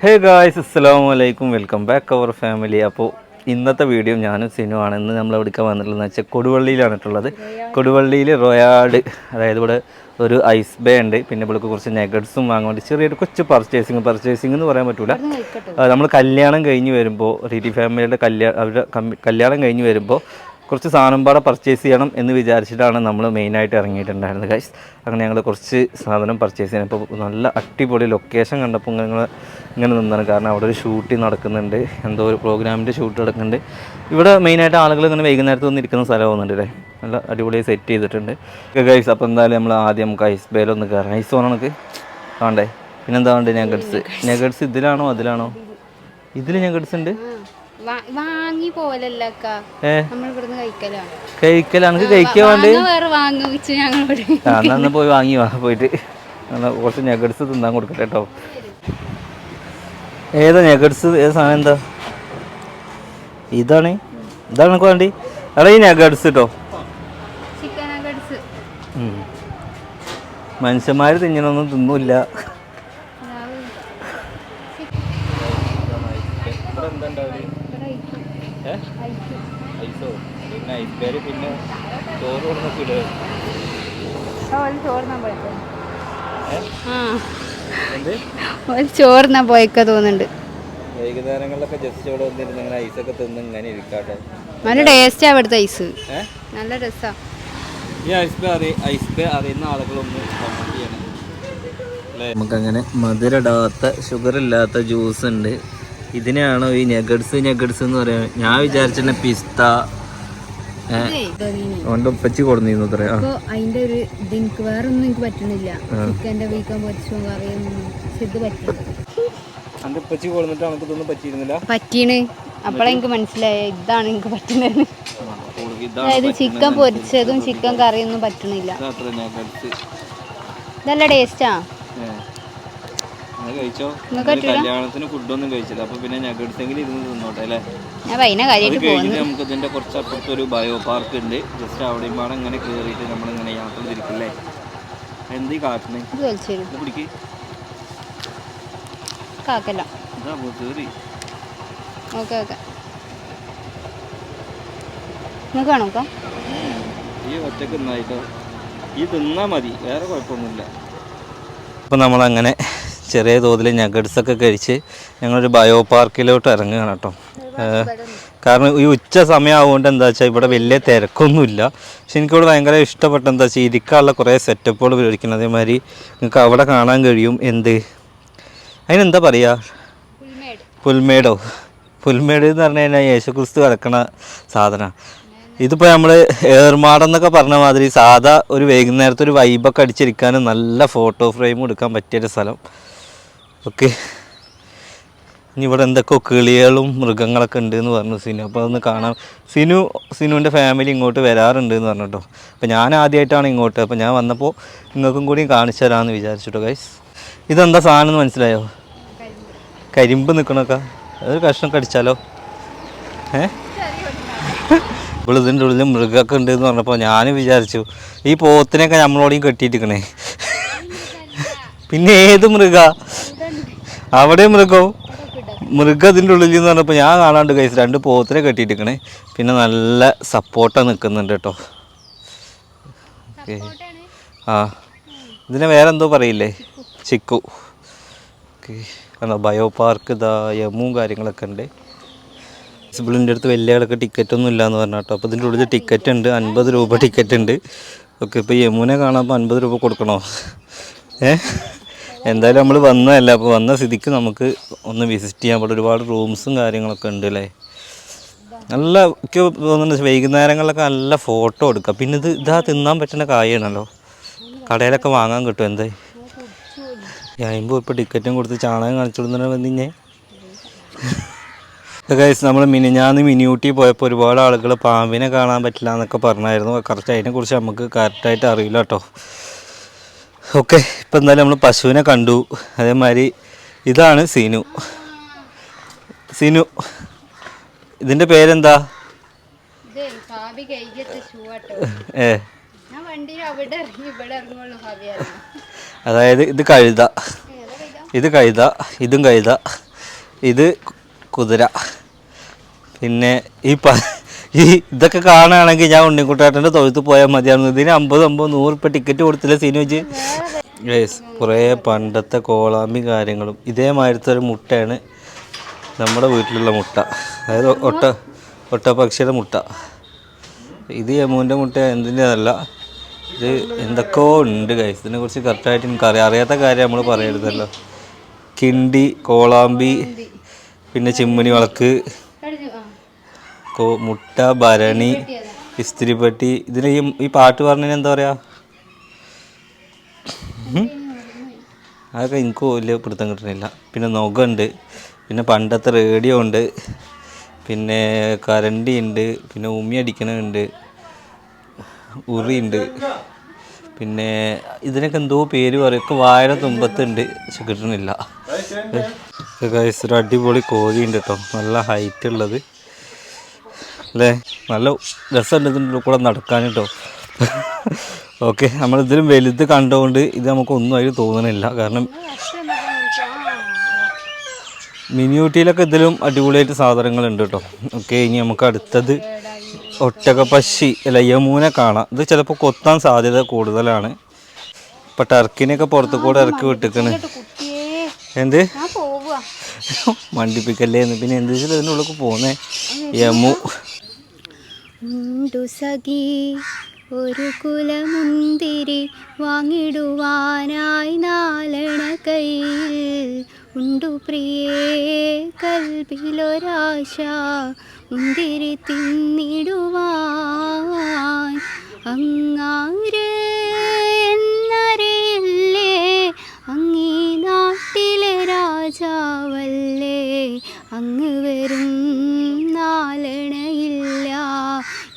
Hey guys അസ്സാം വലൈക്കും welcome back അവർ family അപ്പോൾ ഇന്നത്തെ വീഡിയോ ഞാനും സിനു ആണ് ഇന്ന് നമ്മൾ എവിടേക്കാണ് വന്നിട്ടുള്ളത് വെച്ചാൽ കൊടുവള്ളിയിലാണ് ഉള്ളത് കൊടുവള്ളിയിൽ റൊയാഡ് അതായത് ഇവിടെ ഒരു ഐസ് ബേ ഉണ്ട്. പിന്നെ ഇവിടെ കുറച്ച് നെഗറ്റ്സും വാങ്ങാൻ വേണ്ടി ചെറിയൊരു കൊച്ചു പർച്ചേസിങ് പർച്ചേസിങ് എന്ന് പറയാൻ പറ്റില്ല നമ്മൾ കല്യാണം കഴിഞ്ഞ് വരുമ്പോൾ റീതി ഫാമിലിയുടെ കല്യാണം അവരുടെ കല്യാണം കഴിഞ്ഞ് വരുമ്പോൾ കുറച്ച് സാധനം പാടെ പർച്ചേസ് ചെയ്യണം എന്ന് വിചാരിച്ചിട്ടാണ് നമ്മൾ മെയിനായിട്ട് ഇറങ്ങിയിട്ടുണ്ടായിരുന്നത് ഗൈസ് അങ്ങനെ ഞങ്ങൾ കുറച്ച് സാധനം പർച്ചേസ് ചെയ്യണം. ഇപ്പോൾ നല്ല അടിപൊളി ലൊക്കേഷൻ കണ്ടപ്പോൾ ഞങ്ങൾ ഇങ്ങനെ നിന്നാണ്. കാരണം അവിടെ ഒരു ഷൂട്ടിംഗ് നടക്കുന്നുണ്ട്. എന്തോ ഒരു പ്രോഗ്രാമിന്റെ ഷൂട്ട് നടക്കുന്നുണ്ട്. ഇവിടെ മെയിനായിട്ട് ആളുകൾ ഇങ്ങനെ വൈകുന്നേരത്ത് വന്ന് ഇരിക്കുന്ന സ്ഥലം അല്ലേ നല്ല അടിപൊളിയായി സെറ്റ് ചെയ്തിട്ടുണ്ട്. ഗൈസ് അപ്പോൾ എന്തായാലും നമ്മൾ ആദ്യം നമുക്ക് ഐസ് ബേലൊന്ന് കയറാം ഐസ് വേണം നമുക്ക് കാണണ്ടേ പിന്നെന്താ വേണ്ടത് നെഗറ്റ്സ് നെഗറ്റ്സ് ഇതിലാണോ? അതിലാണോ? ഇതിൽ നെഗറ്റ്സ് ഉണ്ട്? വാങ്ങി പോലല്ല കഴിക്കലാണ് കഴിക്കാൻ വേണ്ടി എന്നാ പോയി വാങ്ങി വാ പോയിട്ട്. കുറച്ച് നെഗഡ്സ് തിന്നാൻ കൊടുക്കട്ടെ കേട്ടോ ഏതാ നെഗഡ്സ് ഏത് സാധനം എന്താ? ഇതാണ്. ഇതാണ് എനിക്ക് വേണ്ടി. എടാ ഈ നെഗഡ്സ് കേട്ടോ മനുഷ്യന്മാർ തിന്നണൊന്നും തിന്നില്ല. പിന്നെ ഇപ്പേര് പിന്നെ ചോറ് എന്ത്? ഒരു ചോറിനാ പോയക്ക തോന്നുന്നുണ്ട്. വൈകുന്നേരങ്ങളിലൊക്കെ ജസ്റ്റ് ഇവിടെ വന്നിരുന്ന് ഇങ്ങനെ ഐസൊക്കെ തിന്ന് ഇങ്ങനെ ഇരിക്കാട്ടോ. നല്ല ടേസ്റ്റാ ഇവിടുത്തെ ഐസ്. നല്ല രസാ. ഈ ഐസ് അറി ഐസ് അറിയുന്ന ആളുകളൊന്നും കമന്റ് ചെയ്യണം. നമുക്കങ്ങനെ മധുരടാത്ത ഷുഗർ ഇല്ലാത്ത ജ്യൂസ് ഉണ്ട്. ഇതിനെയാണോ ഈ നെഗഡ്സ് നെഗഡ്സ് എന്ന് പറയാൻ ഞാൻ വിചാരിച്ചിരുന്ന പിസ്ത. അവന്റെ ഉപ്പച്ചി കൊടുന്നിരുന്നു അപ്പൊ അതിന്റെ ഒരു ഇത് എനിക്ക് വേറെ ഒന്നും എനിക്ക് പറ്റണില്ല. ചിക്കന്റെ വീക്കാൻ പൊരിച്ചോ കറിയൊന്നും ഇത് പറ്റില്ല എന്റെ ഉപ്പച്ചി കൊടുന്നിട്ട് നമുക്ക് ഇതൊന്നും പറ്റിയിരുന്നില്ല. പറ്റീണ്. അപ്പോഴെ എനിക്ക് മനസ്സിലായ. ഇതാണ് എനിക്ക് പറ്റുന്നത് അതായത് ചിക്കൻ പൊരിച്ചതും ചിക്കൻ കറിയൊന്നും പറ്റണില്ല. ഇതല്ല നല്ല ടേസ്റ്റാ കഴിച്ചോ? ഒരു കല്യാണത്തിന് ഫുഡൊന്നും കഴിച്ചില്ല. അപ്പൊ പിന്നെ എങ്കിലും ഇരുന്ന് തിന്നോട്ടെ അല്ലേ? അത് കഴിഞ്ഞിട്ട് നമുക്ക് ഇതിന്റെ കുറച്ച് അപ്പുറത്ത് ഒരു ബയോ പാർക്ക് ഉണ്ട്. ജസ്റ്റ് അവിടെയും പാടെ ഇങ്ങനെ കേറിയിട്ട് നമ്മൾ ഇങ്ങനെ യാത്ര തിരിക്കില്ലേ? എന്ത് കാട്ടിന്? പിടിക്ക്. Okay okay. ഒറ്റയ്ക്ക് ഈ തിന്നാ മതി. വേറെ കുഴപ്പമൊന്നുമില്ല. അപ്പൊ നമ്മളങ്ങനെ ചെറിയ തോതിൽ ഞഗഡ്സൊക്കെ കഴിച്ച് ഞങ്ങളൊരു ബയോ പാർക്കിലോട്ട് ഇറങ്ങുകയാണ് കേട്ടോ. കാരണം ഈ ഉച്ച സമയമാവുകൊണ്ട് എന്താ വെച്ചാൽ ഇവിടെ വലിയ തിരക്കൊന്നുമില്ല. പക്ഷെ എനിക്കിവിടെ ഭയങ്കര ഇഷ്ടപ്പെട്ട എന്താ വെച്ചാൽ ഇരിക്കാനുള്ള കുറേ സെറ്റപ്പുകൾ ഉപയോഗിക്കുന്നത് അതേമാതിരി നിങ്ങൾക്ക് അവിടെ കാണാൻ കഴിയും. എന്ത്? അതിനെന്താ പറയുക പുൽമേടോ. പുൽമേട്? എന്ന് പറഞ്ഞു കഴിഞ്ഞാൽ യേശുക്രിസ്തു കിടക്കണ സാധന. ഇതിപ്പോൾ നമ്മൾ ഏർമാടെന്നൊക്കെ പറഞ്ഞ മാതിരി സാധാ ഒരു വൈകുന്നേരത്തെ ഒരു വൈബൊക്കെ അടിച്ചിരിക്കാനും നല്ല ഫോട്ടോ ഫ്രെയിം എടുക്കാൻ പറ്റിയൊരു സ്ഥലം. ഓക്കെ. ഇനി ഇവിടെ എന്തൊക്കെ കിളികളും മൃഗങ്ങളൊക്കെ ഉണ്ട് എന്ന് പറഞ്ഞു സിനു. അപ്പോൾ അതൊന്ന് കാണാം. സിനു സിനുവിന്റെ ഫാമിലി ഇങ്ങോട്ട് വരാറുണ്ട് എന്ന് പറഞ്ഞു കേട്ടോ. അപ്പോൾ ഞാൻ ആദ്യമായിട്ടാണ് ഇങ്ങോട്ട്. അപ്പോൾ ഞാൻ വന്നപ്പോൾ നിങ്ങൾക്കും കൂടി കാണിച്ചു തരാമെന്ന് വിചാരിച്ചിട്ടോ ഗൈസ് ഇതെന്താ സാധനം എന്ന് മനസ്സിലായോ? കരിമ്പ് നിൽക്കണൊക്കെ അതൊരു കഷ്ണം കടിച്ചാലോ? ഏ? ഇപ്പോൾ ഇതിന്റെ ഉള്ളിൽ മൃഗമൊക്കെ ഉണ്ട് എന്ന് പറഞ്ഞപ്പോൾ ഞാൻ വിചാരിച്ചു ഈ പോത്തിനെയൊക്കെ നമ്മളോടെയും കെട്ടിയിട്ടിരിക്കണേ. പിന്നെ ഏത് മൃഗ? അവിടെ മൃഗവും. മൃഗം ഇതിന്റെ ഉള്ളിൽ എന്ന് പറഞ്ഞപ്പോൾ ഞാൻ കാണാണ്ട് കഴിച്ചു രണ്ട് പോത്തിനെ കെട്ടിയിട്ടിരിക്കണേ. പിന്നെ നല്ല സപ്പോർട്ടാണ് നിൽക്കുന്നുണ്ട് കേട്ടോ. ഓക്കെ ആ. ഇതിനെ വേറെ എന്തോ പറയില്ലേ? ചിക്കു. ഓക്കെ ആണോ ബയോ പാർക്ക് ഇതാ യമ്മും കാര്യങ്ങളൊക്കെ ഉണ്ട്. സിബിളിന്റെ അടുത്ത് വലിയ ആളൊക്കെ ടിക്കറ്റ് ഒന്നും ഇല്ലയെന്ന് പറഞ്ഞു കേട്ടോ. അപ്പോൾ ഇതിന്റെ ഉള്ളിൽ ടിക്കറ്റ് ഉണ്ട്. അൻപത് രൂപ ടിക്കറ്റ് ഉണ്ട്. ഓക്കെ ഇപ്പോൾ യമുനെ കാണാൻ അപ്പോൾ അൻപത് രൂപ കൊടുക്കണോ? ഏ? എന്തായാലും നമ്മൾ വന്നതല്ല അപ്പോൾ വന്ന സ്ഥിതിക്ക് നമുക്ക് ഒന്ന് വിസിറ്റ് ചെയ്യാൻ ഇവിടെ ഒരുപാട് റൂംസും കാര്യങ്ങളൊക്കെ ഉണ്ട് അല്ലേ? നല്ല ഒക്കെ തോന്നുന്നുണ്ട് വൈകുന്നേരങ്ങളിലൊക്കെ നല്ല ഫോട്ടോ എടുക്കാം. പിന്നെ ഇത് ഇതാ തിന്നാൻ പറ്റുന്ന കായാണല്ലോ കടയിലൊക്കെ വാങ്ങാൻ കിട്ടും എന്തായി ഞാൻ ഇപ്പോൾ ടിക്കറ്റും കൊടുത്ത് ചാണകം കാണിച്ചു കൊടുക്കുന്ന വന്നിഞ്ഞേ ഗൈസ് നമ്മൾ മിനിഞ്ഞാന്ന് മിനിയൂട്ടി പോയപ്പോൾ ഒരുപാട് ആളുകൾ പാമ്പിനെ കാണാൻ പറ്റില്ല എന്നൊക്കെ പറഞ്ഞായിരുന്നു. കറക്റ്റ് അതിനെക്കുറിച്ച് നമുക്ക് കറക്റ്റായിട്ട് അറിയില്ല കേട്ടോ. ഓക്കെ ഇപ്പം എന്തായാലും നമ്മൾ പശുവിനെ കണ്ടു. അതേമാതിരി ഇതാണ് സീനു. സീനു ഇതിന്റെ പേരെന്താ? ഏ. അതായത് ഇത് കഴുത. ഇത് കഴുത ഇതും കഴുത. ഇത് കുതിര. പിന്നെ ഈ പ ഈ ഇതൊക്കെ കാണുകയാണെങ്കിൽ ഞാൻ ഉണ്ണിക്കുട്ടാട്ടന്റെ തൊഴുത്ത് പോയാൽ മതിയായിരുന്നു. ഇതിന് അമ്പത് അമ്പത് നൂറ് ഇപ്പം ടിക്കറ്റ് കൊടുത്തില്ല സീനുവെച്ച് വെച്ച്? യെസ് കുറേ പണ്ടത്തെ കോളാമ്പി കാര്യങ്ങളും. ഇതേമാതിരത്തെ ഒരു മുട്ടയാണ് നമ്മുടെ വീട്ടിലുള്ള മുട്ട. അതായത് ഒട്ട ഒട്ടപക്ഷിയുടെ മുട്ട. ഇത് യമുവിന്റെ മുട്ട എന്തിന്റെതല്ല ഇത് എന്തൊക്കെയോ ഉണ്ട് ഗൈസ് ഇതിനെ കുറിച്ച് കറക്റ്റായിട്ട് എനിക്കറിയാം. അറിയാത്ത കാര്യം നമ്മൾ പറയരുതല്ലോ. കിണ്ടി കോളാമ്പി പിന്നെ ചിമ്മിനി വിളക്ക്. കോ മുട്ട ഭരണി ഇസ്തിരിപ്പെട്ടി. ഇതിന് ഈ ഈ പാട്ട് പറഞ്ഞതിന് എന്താ പറയാ? അതൊക്കെ എനിക്ക് വലിയ പിടുത്തം കിട്ടണില്ല. പിന്നെ നഖമുണ്ട് പിന്നെ പണ്ടത്തെ റേഡിയോ ഉണ്ട്. പിന്നെ കരണ്ടി ഉണ്ട്. പിന്നെ ഉമ്മി അടിക്കണുണ്ട്. ഉറിയുണ്ട് പിന്നെ ഇതിനൊക്കെ എന്തോ പേര് പറയും. ഒക്കെ വാഴ തുമ്പത്തുണ്ട്. പക്ഷെ കിട്ടണില്ല. ഒരു അടിപൊളി കോഴിയുണ്ട് കേട്ടോ നല്ല ഹൈറ്റ് ഉള്ളത്. അല്ലേ? നല്ല രസമുണ്ട് ഇതിന്റെ കൂടെ നടക്കാൻ കേട്ടോ. ഓക്കെ നമ്മളിതിലും വലുത് കണ്ടുകൊണ്ട് ഇത് നമുക്കൊന്നും അതിൽ തോന്നണില്ല. കാരണം മിനിയൂട്ടിയിലൊക്കെ ഇതിലും അടിപൊളിയായിട്ട് സാധനങ്ങളുണ്ട് കേട്ടോ. ഓക്കെ ഇനി നമുക്ക് അടുത്തത് ഒട്ടകപ്പശി അല്ല യമുനെ കാണാം. ഇത് ചിലപ്പോൾ കൊത്താൻ സാധ്യത കൂടുതലാണ്. ഇപ്പം ടർക്കിനെയൊക്കെ പുറത്തു കൂടെ ഇറക്കി വിട്ടിക്കണ്. എന്ത്? മണ്ടിപ്പിക്കല്ലേ എന്ന്. പിന്നെ എന്ത് വെച്ചാൽ ഇതിനുള്ളിൽ പോകുന്നേ യമു ഉണ്ടു സഖി ഒരു കുലമുന്തിരി വാങ്ങിടുവാനായി നാലണ കയ്യിൽ. ഉണ്ടു പ്രിയേ കൽബിലൊരാശ മുന്തിരി തിന്നിടുവാൻ. അങ്ങാര് എന്നറിയില്ലേ അങ്ങീ നാട്ടിലെ രാജാവല്ലേ? അങ്ങ് വരും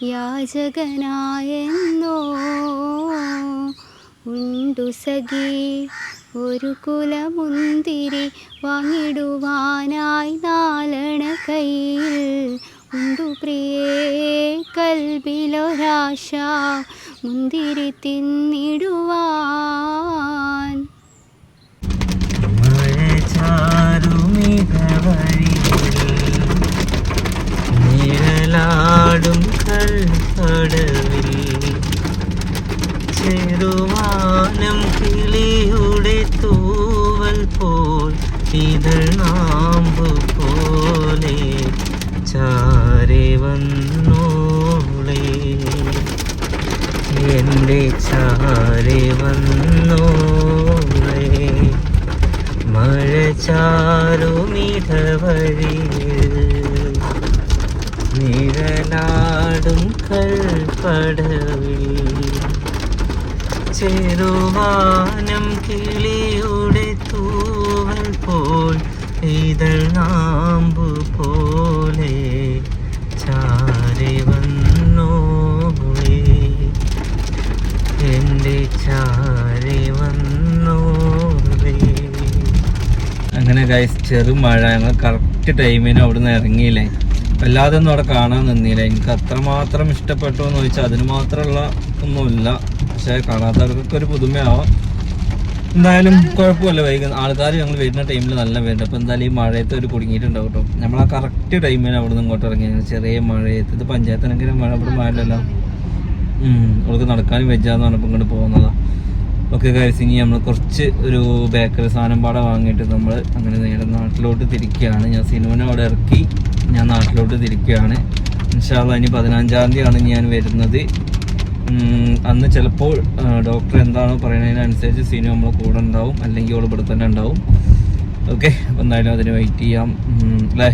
യാചകനായെന്നോ? ഉണ്ടു സഖി ഒരു കുലമുന്തിരി വാങ്ങിടുവാനായി നാലണ കയ്യിൽ. ഉണ്ടു പ്രിയേ കൽബിലൊരാശ മുന്തിരി തിന്നിടുവാൻ. നിഴലാടും കൽക്കടവിൽ ചെറുവാനം കിളിയുടെ തൂവൽ പോൽ ഇതൾ നാമ്പു പോലെ ചാരെ വന്നോളേ. എന്റെ ചാരെ വന്നോളേ. മഴ ചാരുമിടവഴിയിൽ നിഴലാടും കൽപ്പടവിൽ. ചെറുവാനം കിളിയുടെ തൂവൽ പോൽ ഇതൾ നാമ്പു പോലെ ചാരി വന്നോളേ എന്റെ ചാരി അങ്ങനെ ഗൈസ് ചെറു മഴ ഞങ്ങൾ കറക്റ്റ് ടൈമിന് അവിടുന്ന് ഇറങ്ങിയില്ലേ? അല്ലാതെ ഒന്നും അവിടെ കാണാൻ നിന്നില്ല. എനിക്ക് അത്രമാത്രം ഇഷ്ടപ്പെട്ടു എന്ന് ചോദിച്ചാൽ അതിന് മാത്രമുള്ള ഒന്നുമില്ല. പക്ഷേ കാണാത്തവർക്കൊക്കെ ഒരു പുതുമയാവാം. എന്തായാലും കുഴപ്പമില്ല. വൈകുന്ന ആൾക്കാർ ഞങ്ങൾ വരുന്ന ടൈമിൽ നല്ല വരുന്നുണ്ട് അപ്പോൾ എന്തായാലും ഈ മഴയത്ത് ഒരു കുടുങ്ങിയിട്ടുണ്ടാവും കേട്ടോ. നമ്മൾ ആ കറക്റ്റ് ടൈമിൽ അവിടെ നിന്ന് ഇങ്ങോട്ട് ഇറങ്ങി. ചെറിയ മഴയത്ത് ഇത് പഞ്ചായത്തിനെങ്കിലും മഴ അവിടെ മഴയല്ലല്ലോ അവൾക്ക് നടക്കാനും വെജാന്ന് പറഞ്ഞപ്പോൾ ഇങ്ങോട്ട് പോകുന്നതാ ഓക്കെ കാര്യം ഇനി നമ്മൾ കുറച്ച് ഒരു ബേക്കറി സാധനം പാടെ വാങ്ങിയിട്ട് നമ്മൾ അങ്ങനെ നേരെ നാട്ടിലോട്ട് തിരിക്കുകയാണ് ഞാൻ സിനിമനെ അവിടെ ഇറക്കി. ഞാൻ നാട്ടിലോട്ട് തിരിക്കുകയാണ്. ഇൻഷാല്ല ഇനി പതിനഞ്ചാം തീയതിയാണ് ഞാൻ വരുന്നത്. അന്ന് ചിലപ്പോൾ ഡോക്ടർ എന്താണോ പറയുന്നതിനനുസരിച്ച് സീനു നമ്മൾ കൂടെ ഉണ്ടാവും. അല്ലെങ്കിൽ അവൾ ഇവിടെ തന്നെ ഉണ്ടാവും. ഓക്കെ എന്തായാലും അതിന് വെയിറ്റ് ചെയ്യാം. അല്ലേ?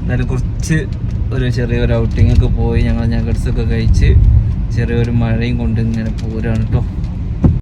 എന്തായാലും കുറച്ച് ഒരു ചെറിയൊരു ഔട്ടിങ്ങൊക്കെ പോയി ഞങ്ങൾ ഞഗട്സ് ഒക്കെ കഴിച്ച് ചെറിയൊരു മഴയും കൊണ്ട് ഇങ്ങനെ പോരാണ് കേട്ടോ